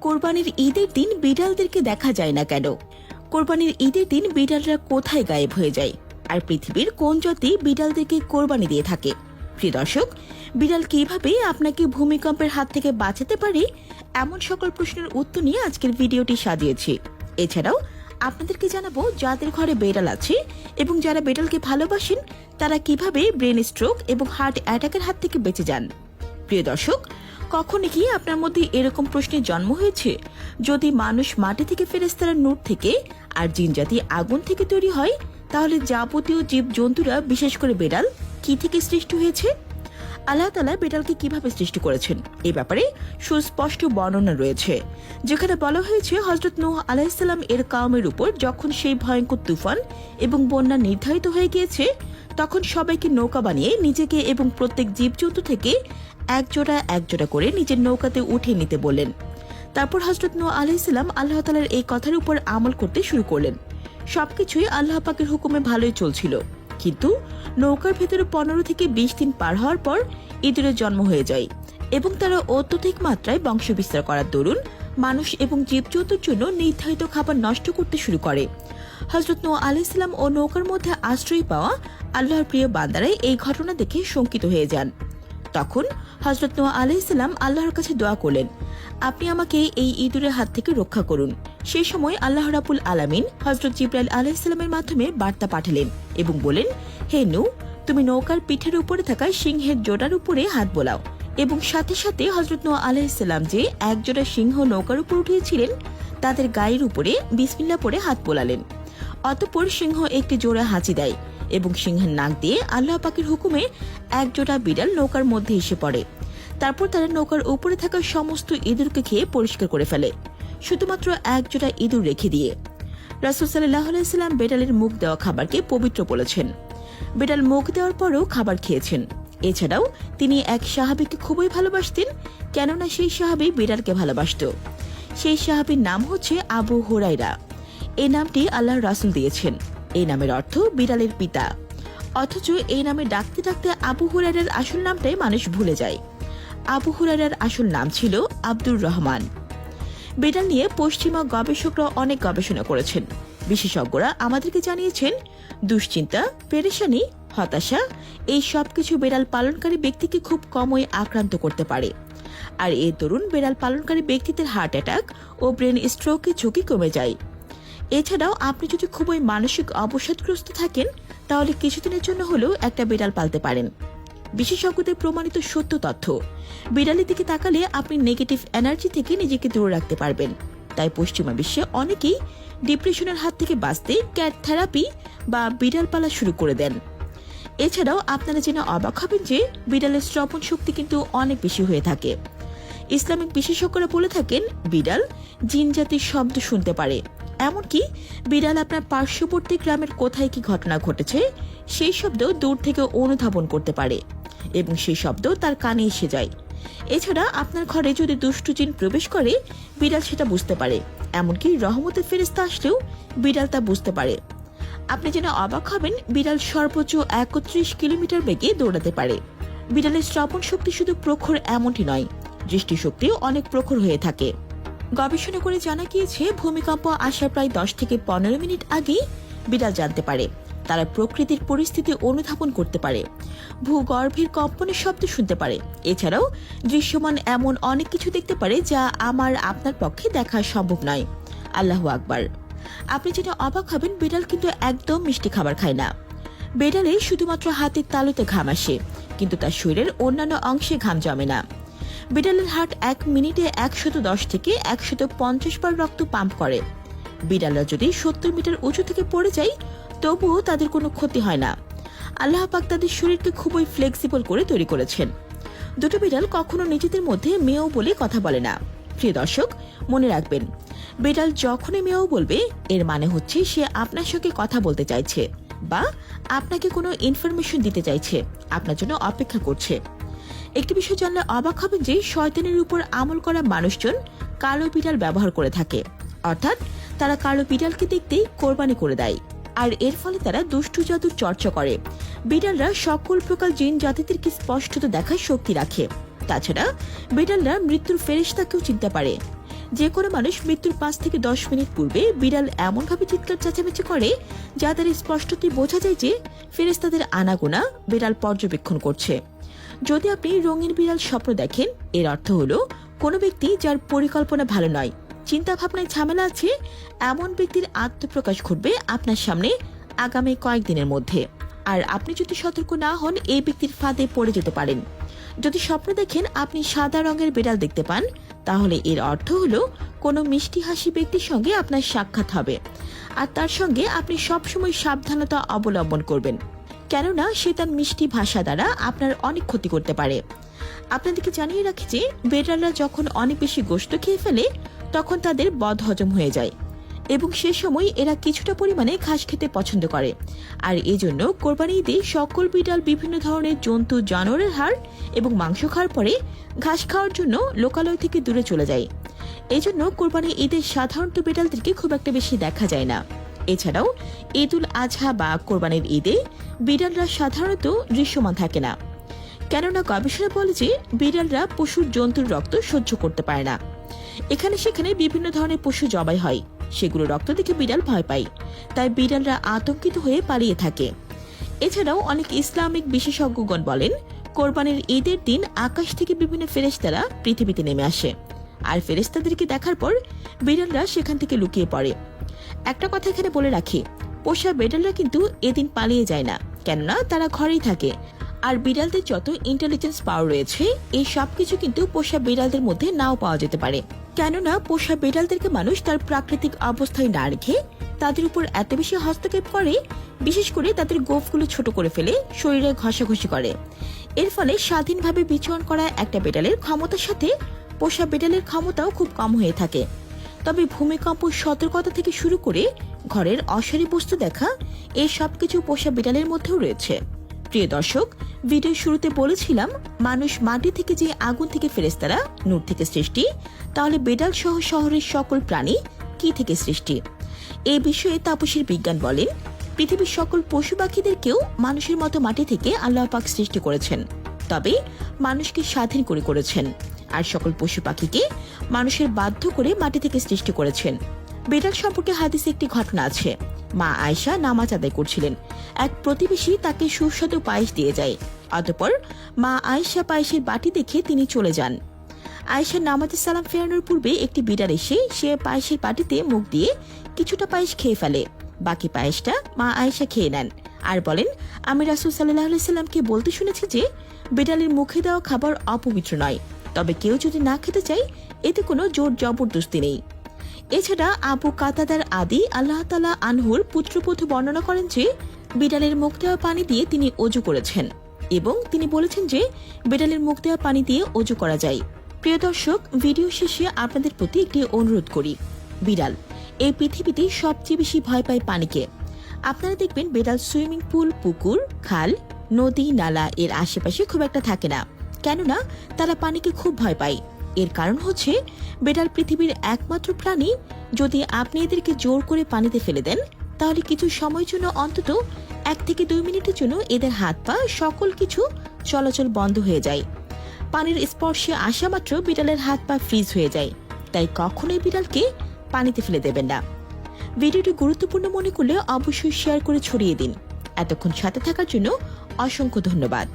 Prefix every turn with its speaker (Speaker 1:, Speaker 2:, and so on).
Speaker 1: কোরবানির ঈদের দিন বিড়ালদেরকে দেখা যায় না কেন? কোরবানির ঈদের দিন বিড়ালরা কোথায় গায়েব হয়ে যায়? আর পৃথিবীর কোন জাতি বিড়ালদেরকে কোরবানি দিয়ে থাকে? প্রিয় দর্শক, বিড়াল কীভাবে আপনাকে ভূমিকম্পের হাত থেকে বাঁচাতে পারে? এমন সকল প্রশ্নের উত্তর নিয়ে আজকের ভিডিওটি সাজিয়েছি। এছাড়াও আপনাদেরকে জানাব যাদের ঘরে বেড়াল আছে এবং যারা বেড়ালকে ভালোবাসেন, তারা কীভাবে ব্রেন স্ট্রোক এবং হার্ট অ্যাটাকের হাত থেকে বেঁচে যান। প্রিয় দর্শক কখনো কি আপনার মধ্যে এরকম প্রশ্নের জন্ম হয়েছে? যদি মানুষ মাটি থেকে ফেরেস্তারা নূর থেকে আর জিনজাতি আগুন থেকে তৈরি হয়, তাহলে যাবতীয় জীব জন্তুরা বিশেষ করে বেড়াল, কি থেকে সৃষ্টি হয়েছে? আল্লাহ তালা বেড়ালকে কীভাবে সৃষ্টি করেছেন? এই ব্যাপারে সুস্পষ্ট বর্ণনা রয়েছে, যেখানে বলা হয়েছে হজরত নূহ আলাইসাল্লাম এর কাউমের উপর যখন সেই ভয়ঙ্কর তুফান এবং বন্যা নির্ধারিত হয়ে গিয়েছে, তখন সবাইকে নৌকা বানিয়ে নিজেকে এবং প্রত্যেক জীবজন্তু থেকে একজোড়া একজোড়া করে নিজের নৌকাতে উঠিয়ে নিতে বললেন। তারপর হজরত নূহ আলাইসাল্লাম আল্লাহ তালার এই কথার উপর আমল করতে শুরু করলেন। সবকিছুই আল্লাহ পাকের হুকুমে ভালোই চলছিল। কিন্তু নৌকার ভেতরে পনেরো থেকে বিশ দিন পার হওয়ার পর ইঁদুরের জন্ম হয়ে যায় এবং তারা অত্যধিক মাত্রায় বংশ বিস্তার করার দরুন মানুষ এবং জীবজন্তুর জন্য নির্ধারিত খাবার নষ্ট করতে শুরু করে। হজরত নৌ আলাইসাল্লাম ও নৌকার মধ্যে আশ্রয় পাওয়া আল্লাহর প্রিয় বান্দারাই এই ঘটনা দেখে শঙ্কিত হয়ে যান। তখন হজরত নোয়া আলাইসাল্লাম আল্লাহর কাছে দোয়া করলেন, আপনি আমাকে এই ইঁদুরের হাত থেকে রক্ষা করুন। সেই সময় আল্লাহ রাবুল আলামিন হজরত জিব্রাইল আলাইসাল্লামের মাধ্যমে বার্তা পাঠালেন এবং বলেন, হে নু তুমি নৌকার পিঠের উপরে থাকা সিংহের জোড়ার উপরে হাত বোলাও এবং সাথে সাথে হজরত নোয়া আলাইসাল্লাম যে একজোড়া সিংহ নৌকার উপর উঠিয়েছিলেন, তাদের গায়ের উপরে বিসমিল্লা পরে হাত বোলালেন। অতঃপর সিংহ একটি জোড়া হাঁচি দেয় এবং সিংহের নাক দিয়ে আল্লাহ পাকের হুকুমে এক জোড়া বিড়াল নৌকার মধ্যে এসে পড়ে। তারপর তারা নৌকার উপরে থাকা সমস্ত ইঁদুরকে খেয়ে পরিষ্কার করে ফেলে, শুধুমাত্র এক জোড়া ইঁদুর রেখে দিয়ে। রাসুল সাল্লাহ আলাইসাল্লাম বেড়ালের মুখ দেওয়া খাবারকে পবিত্র বলেছেন। বেড়াল মুখ দেওয়ার পরও খাবার খেয়েছেন। এছাড়াও তিনি এক সাহাবিকে খুবই ভালোবাসতেন, কেননা সেই সাহাবি বিড়ালকে ভালোবাসত। সেই সাহাবির নাম হচ্ছে আবু হুরাইরা এই নামটি আল্লাহ রাসুল দিয়েছেন। এই নামের অর্থ বিড়ালের পিতা। অথচ এই নামে ডাকতে ডাকতে আবু হুরাইরার আসল নামটাই মানুষ ভুলে যায়। আবু হুরাইরার আসল নাম ছিল আব্দুর রহমান। বিড়াল নিয়ে পশ্চিমা গবেষকরা অনেক গবেষণা করেছেন। বিশেষজ্ঞরা আমাদেরকে জানিয়েছেন, দুশ্চিন্তা, পেরেশানি, হতাশা, এই সব কিছু বেড়াল পালনকারী ব্যক্তিকে খুব কমই আক্রান্ত করতে পারে। আর এর দরুন বেড়াল পালনকারী ব্যক্তিদের হার্ট অ্যাটাক ও ব্রেন স্ট্রোকের ঝুঁকি কমে যায়। এছাড়াও আপনি যদি খুবই মানসিক অবসাদগ্রস্ত থাকেন, তাহলে কিছুদিনের জন্য হলেও একটা বিড়াল পালতে পারেন। বিশেষজ্ঞদের প্রমাণিত সত্য তথ্য। বিড়ালের দিকে তাকালে আপনি নেগেটিভ এনার্জি থেকে নিজেকে দূরে রাখতে পারবেন। তাই পশ্চিমা বিশ্বে অনেকেই ডিপ্রেশনের হাত থেকে বাঁচতে ক্যাট থেরাপি বা বিড়াল পালা শুরু করে দেন। এছাড়াও আপনারা জেনে অবাক হবেন যে বিড়ালের শ্রবণ শক্তি কিন্তু অনেক বেশি হয়ে থাকে। ইসলামিক বিশেষজ্ঞরা বলে থাকেন, বিড়াল জিন জাতির শব্দ শুনতে পারে। এমনকি বিড়াল আপনার পার্শ্ববর্তী গ্রামের কোথায় কি ঘটনা ঘটেছে, সেই শব্দ দূর থেকে অনুধাবন করতে পারে এবং সেই শব্দ তার কানে এসে যায়। এছাড়া আপনার ঘরে যদি দুষ্টু জিন প্রবেশ করে, বিড়াল সেটা বুঝতে পারে। এমনকি রহমতের ফেরিস্তা আসলেও বিড়াল তা বুঝতে পারে। আপনি যেন অবাক হবেন, বিড়াল সর্বোচ্চ একত্রিশ কিলোমিটার বেগে দৌড়াতে পারে। বিড়ালের শ্রবণ শক্তি শুধু প্রখর এমনটি নয়, দৃষ্টিশক্তিও অনেক প্রখর হয়ে থাকে। গবেষণা করে জানা গিয়েছে, ভূমিকম্প আসার প্রায় দশ থেকে পনেরো মিনিট আগেই বিড়াল জানতে পারে। তারা প্রকৃতির পরিস্থিতি অনুধাবন করতে পারে। ভূগর্ভের কম্পনের শব্দ শুনতে পারে। এছাড়াও, দৃশ্যমান এমন অনেক কিছু দেখতে পারে যা আমার আপনার পক্ষে দেখা সম্ভব নয়। আল্লাহ আকবার। আপনি যেটা অবাক হবেন, বিড়াল কিন্তু একদম মিষ্টি খাবার খায় না। বেড়ালে শুধুমাত্র হাতের তালুতে ঘাম আসে, কিন্তু তার শরীরের অন্যান্য অংশে ঘাম জমে না। বিড়ালের হার্ট এক মিনিটে একশত দশ থেকে একশত পঞ্চাশ বার রক্ত পাম্প করে। বিড়ালরা যদি সত্তর মিটার উঁচু থেকে পড়ে যায়, তবুও তাদের কোনো ক্ষতি হয় না। আল্লাহ পাক তাদের শরীরকে খুবই ফ্লেক্সিবল করে তৈরি করেছেন। দুটো বিড়াল কখনো নিজেদের মধ্যে মেয়েও বলে কথা বলে না। প্রিয় দর্শক, মনে রাখবেন, বিড়াল যখনই মেয়েও বলবে, এর মানে হচ্ছে সে আপনার সঙ্গে কথা বলতে চাইছে, বা আপনাকে কোনো ইনফরমেশন দিতে চাইছে, আপনার জন্য অপেক্ষা করছে। একটি বিষয় জানলে অবাক হবেন যে শয়তানের উপর আমল করা মানুষজন কালো বিড়াল ব্যবহার করে থাকে। অর্থাৎ তারা কালো বিড়ালকে দেখতেই কোরবানি করে দেয়। আর এর ফলে তারা দুষ্টু জাদুর চর্চা করে। বিড়ালরা সকল প্রকার জিন জাতিদেরকে স্পষ্টত দেখার শক্তি রাখে। তাছাড়া বিড়ালরা মৃত্যুর ফেরেশতাকেও চিনতে পারে। যে কোনো মানুষ মৃত্যুর পাঁচ থেকে দশ মিনিট পূর্বে বিড়াল এমনভাবে চিৎকার চেঁচামেচি করে, যা তার স্পষ্টতই বোঝা যায় যে ফেরেস্তাদের আনাগোনা বিড়াল পর্যবেক্ষণ করছে। যদি আপনি রঙিন বিড়াল স্বপ্ন দেখেন, এর অর্থ হলো কোনো ব্যক্তি যার পরিকল্পনা ভালো নয় চিন্তা ভাবনায় ঝামেলা আছে, এমন ব্যক্তির আত্মপ্রকাশ ঘটবে আপনার সামনে আগামী কয়েকদিনের মধ্যে। আর আপনি যদি সতর্ক না হন, এই ব্যক্তির ফাঁদে পড়ে যেতে পারেন। যদি স্বপ্ন দেখেন আপনি সাদা রঙের বিড়াল দেখতে পান, তাহলে এর অর্থ হলো কোনো মিষ্টি হাসি ব্যক্তির সঙ্গে আপনার সাক্ষাৎ হবে। আর তার সঙ্গে আপনি সবসময় সাবধানতা অবলম্বন করবেন। কেননা সে তার মিষ্টি ভাষা দ্বারা আপনার অনেক ক্ষতি করতে পারে। আপনাদেরকে জানিয়ে রাখি যে, বেড়ালরা যখন অনেক বেশি গোশত খেয়ে ফেলে, তখন তাদের বদ হজম হয়ে যায় এবং সে সময় এরা কিছুটা পরিমাণে ঘাস খেতে পছন্দ করে। আর এজন্য কোরবানি ঈদে সকল বিড়াল বিভিন্ন ধরনের জন্তু, জানোয়ারের হাড় এবং মাংস খাওয়ার পরে ঘাস খাওয়ার জন্য লোকালয় থেকে দূরে চলে যায়। এজন্য কোরবানি ঈদে সাধারণত বিড়ালদেরকে খুব একটা বেশি দেখা যায় না। এছাড়াও ঈদুল আজহা বা কোরবানির ঈদে বিড়ালরা সাধারণত দৃশ্যমান থাকে না। কেননা গবেষণা বলে যে বিড়ালরা পশুর জন্তুর রক্ত সহ্য করতে পারে না। এখানে সেখানে বিভিন্ন ধরনের পশু জবাই হয়। সেগুলো রক্ত দেখে বিড়াল ভয় পায়। তাই বিড়ালরা আতঙ্কিত হয়ে পালিয়ে থাকে। এছাড়াও অনেক ইসলামিক বিশেষজ্ঞগণ বলেন, কোরবানির ঈদের দিন আকাশ থেকে বিভিন্ন ফেরেশতারা পৃথিবীতে নেমে আসে। আর ফেরেস্তাদেরকে দেখার পর বিড়ালরা সেখান থেকে লুকিয়ে পড়ে। একটা কথা এখানে বলে রাখি, পোষা বিড়ালরা কিন্তু এদিন পালিয়ে যায় না, কেননা তারা ঘরেই থাকে। আর বিড়ালদের যত ইন্টেলিজেন্স পাওয়ার রয়েছে, এই সব কিছু কিন্তু পোষা বিড়ালদের মধ্যে নাও পাওয়া যেতে পারে। কেননা পোষা বিড়ালদেরকে মানুষ তার প্রাকৃতিক অবস্থায় না রেখে তাদের উপর এত বেশি হস্তক্ষেপ করে, বিশেষ করে তাদের গোফগুলো ছোট করে ফেলে, শরীরে ঘষাঘষি করে। এর ফলে স্বাধীনভাবে বিচরণ করা একটা বিড়ালের ক্ষমতার সাথে পোষা বিড়ালের ক্ষমতাও খুব কম হয়ে থাকে। তবে ভূমিকম্প সতর্কতা থেকে শুরু করে ঘরের অসারি বস্তু দেখা এই সবকিছু পোষা বিড়ালের মধ্যেও রয়েছে। প্রিয় দর্শক, ভিডিও শুরুতে বলেছিলাম, মানুষ মাটি থেকে যে আগুন থেকে ফেরেস্তারা নূর থেকে সৃষ্টি, তাহলে বেডাল সহ শহরের সকল প্রাণী কি থেকে সৃষ্টি? এই বিষয়ে তাপসীর বিজ্ঞান বলেন, পৃথিবীর সকল পশু পাখিদেরকেও মানুষের মতো মাটি থেকে আল্লাহ পাক সৃষ্টি করেছেন। তবে মানুষকে স্বাধীন করে করেছেন। আর সকল পশু পাখিকে মানুষের বাধ্য করে মাটি থেকে সৃষ্টি করেছেন। বেডাল সম্পর্কে হাদিসে একটি ঘটনা আছে। মা আয়শা নামাজ আদায় করছিলেন। এক প্রতিবেশী তাকে সুস্বাদু পায়েস দিয়ে যায়। অতঃপর মা আয়শা পায়েসের বাটি দেখে তিনি চলে যান। আয়েশা নামাজের সালাম ফেরানোর পূর্বে একটি বিড়াল এসে সে পায়েসের বাটিতে মুখ দিয়ে কিছুটা পায়েস খেয়ে ফেলে। বাকি পায়েসটা মা আয়েশা খেয়ে নেন। আর বলেন, আমি রাসুল সাল্লাহ সাল্লামকে বলতে শুনেছি যে, বিড়ালের মুখে দেওয়া খাবার অপবিত্র নয়। তবে কেউ যদি না খেতে চায়, এতে কোনো জোর জবরদস্তি নেই। এছাড়া আবু কাতাদার আদি আল্লাহ তালা আনহুর পুত্রপথ বর্ণনা করেন যে, বিড়ালের মুখ দেওয়া পানি দিয়ে তিনি অজু করেছেন এবং তিনি বলেছেন যে, বিড়ালের মুখ দেওয়া পানি দিয়ে অজু করা যায়। প্রিয় দর্শক, ভিডিও শেষে আপনাদের প্রতি একটি অনুরোধ করি। বিড়াল, এই পৃথিবীতে সবচেয়ে বেশি ভয় পায় পানিকে। আপনারা দেখবেন বিড়াল সুইমিং পুল, পুকুর, খাল, নদী, নালা এর আশেপাশে খুব একটা থাকে না। কেননা তারা পানিকে খুব ভয় পায়। এর কারণ হচ্ছে বেড়াল পৃথিবীর একমাত্র প্রাণী যদি আপনি এদেরকে জোর করে পানিতে ফেলে দেন, তাহলে কিছু সময়ের জন্য অন্তত এক থেকে দুই মিনিটের জন্য এদের হাত পা সকল কিছু চলাচল বন্ধ হয়ে যায়। পানির স্পর্শে আসা মাত্র বিড়ালের হাত পা ফ্রিজ হয়ে যায়। তাই কখনোই বিড়ালকে পানিতে ফেলে দেবেন না। ভিডিওটি গুরুত্বপূর্ণ মনে করলে অবশ্যই শেয়ার করে ছড়িয়ে দিন। এতক্ষণ সাথে থাকার জন্য অসংখ্য ধন্যবাদ।